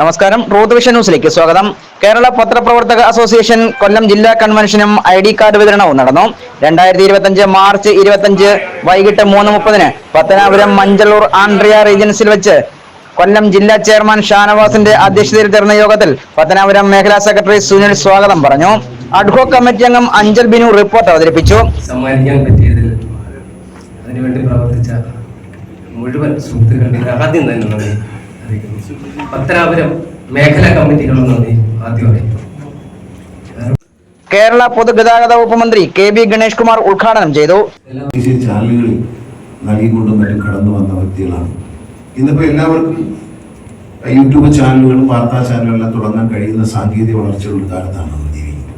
നമസ്കാരം. Ruth vision ന്യൂസിലേക്ക് സ്വാഗതം. കേരള പത്രപ്രവർത്തക അസോസിയേഷൻ കൊല്ലം ജില്ലാ കൺവെൻഷനും ഐ ഡി കാർഡ് വിതരണവും നടന്നു. രണ്ടായിരത്തി ഇരുപത്തിയഞ്ച് മാർച്ച് ഇരുപത്തിയഞ്ച് വൈകിട്ട് മൂന്ന് മുപ്പതിന് പത്തനാപുരം മഞ്ചളൂർ ആൻഡ്രിയ റീജൻസിൽ വെച്ച് കൊല്ലം ജില്ലാ ചെയർമാൻ ഷാനവാസിന്റെ അധ്യക്ഷതയിൽ ചേർന്ന യോഗത്തിൽ പത്തനാപുരം മേഖലാ സെക്രട്ടറി സുനിൽ സ്വാഗതം പറഞ്ഞു. അഡ്ഹോ കമ്മിറ്റി അംഗം അഞ്ചൽ ബിനു റിപ്പോർട്ട് അവതരിപ്പിച്ചു. സമ്മാനിക്കാൻ പറ്റിയതിൽ അതിനുവേണ്ടി പ്രവർത്തിച്ച മുഴുവൻ സുഹൃത്തുക്കളുടെ ആദ്യം തന്നെ അറിയിക്കുന്നു പത്തനാപുരം മേഖലാ കമ്മിറ്റികളും നന്ദി ആദ്യം കേരള പൊതുഗതാഗത വകുപ്പ് മന്ത്രി കെ ബി ഗണേഷ് കുമാർ ഉദ്ഘാടനം ചെയ്തു. ചാനലുകളിൽ നൽകിക്കൊണ്ടും മറ്റും കടന്നു വന്ന വ്യക്തികളാണ്. ഇന്നിപ്പോൾ എല്ലാവർക്കും യൂട്യൂബ് ചാനലുകളും വാർത്താ ചാനലുകളെല്ലാം തുടങ്ങാൻ കഴിയുന്ന സാങ്കേതിക വളർച്ചയുള്ള കാലത്താണ് നമ്മൾ ജീവിക്കുന്നത്.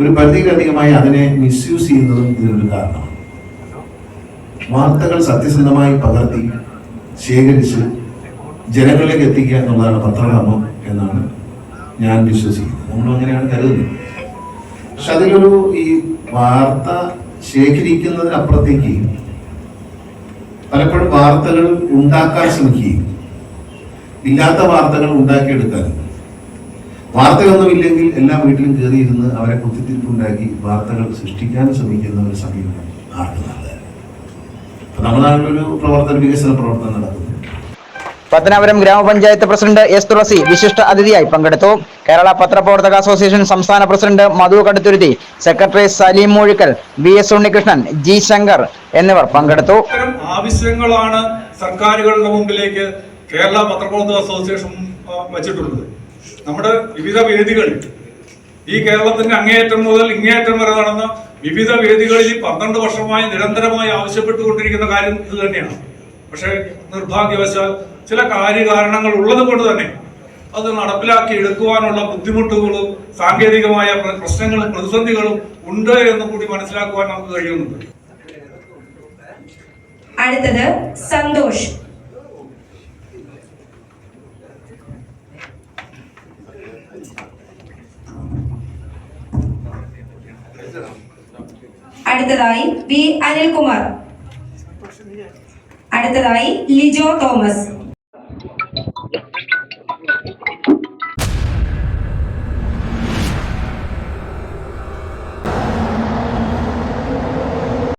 ഒരു പരിധിയിലധികമായി അതിനെ മിസ്യൂസ് ചെയ്യുന്നതും ഇതിനൊരു കാരണമാണ്. വാർത്തകൾ സത്യസന്ധമായി പകർത്തി ശേഖരിച്ച് ജനങ്ങളിലേക്ക് എത്തിക്കുക എന്നുള്ളതാണ് പത്രകർമ്മം എന്നാണ് ഞാൻ വിശ്വസിക്കുന്നത്. നമ്മൾ അങ്ങനെയാണ് കരുതുന്നത്. പക്ഷെ അതിലൊരു ഈ വാർത്ത ശേഖരിക്കുന്നതിനപ്പുറത്തേക്ക് പലപ്പോഴും വാർത്തകൾ ഉണ്ടാക്കാൻ ശ്രമിക്കുകയും ഇല്ലാത്ത വാർത്തകൾ ഉണ്ടാക്കിയെടുക്കാനും വാർത്തകളൊന്നുമില്ലെങ്കിൽ എല്ലാ വീട്ടിലും കയറിയിരുന്ന് അവരെ കുത്തിത്തിരിപ്പുണ്ടാക്കി വാർത്തകൾ സൃഷ്ടിക്കാൻ ശ്രമിക്കുന്ന ഒരു സമീപനം ആർക്കും നല്ലതല്ല അപ്പൊ നമ്മുടെ നാട്ടിലൊരു പ്രവർത്തന വികസന പ്രവർത്തനം നടക്കുന്നു. പത്തനാപുരം ഗ്രാമപഞ്ചായത്ത് പ്രസിഡന്റ് എസ് തുളസി വിശിഷ്ട അതിഥിയായി പങ്കെടുത്തു. കേരള പത്രപ്രവർത്തക അസോസിയേഷൻ സംസ്ഥാന president Madhu Kaduthuruthy secretary Saleem Moozhikkal V S Unnikrishnan G Shankar എന്നിവർ പങ്കെടുത്തു. ആവശ്യങ്ങളാണ് സർക്കാരുകളുടെ മുമ്പിലേക്ക് കേരള പത്രപ്രവർത്തക അസോസിയേഷൻ വച്ചിട്ടുള്ളത്. നമ്മുടെ വിവിധ വേദികൾ ഈ കേരളത്തിന്റെ അങ്ങേയറ്റം മുതൽ ഇങ്ങേയറ്റം വരെ നടന്ന വിവിധ വേദികളിൽ പന്ത്രണ്ട് വർഷമായി നിരന്തരമായി ആവശ്യപ്പെട്ടുകൊണ്ടിരിക്കുന്ന കാര്യം ഇത് തന്നെയാണ്. പക്ഷേ നിർഭാഗ്യവശാൽ ചില കാര്യകാരണങ്ങൾ ഉള്ളത് കൊണ്ട് തന്നെ അത് നടപ്പിലാക്കി എടുക്കുവാനുള്ള ബുദ്ധിമുട്ടുകളും സാങ്കേതികമായ പ്രശ്നങ്ങളും പ്രതിസന്ധികളും ഉണ്ട് എന്ന് കൂടി മനസ്സിലാക്കുവാൻ നമുക്ക് കഴിയുന്നുണ്ട്. അടുത്തത് സന്തോഷ്. അടുത്തതായി വി അനിൽകുമാർ. അടുത്തതായി ലിജോ തോമസ്.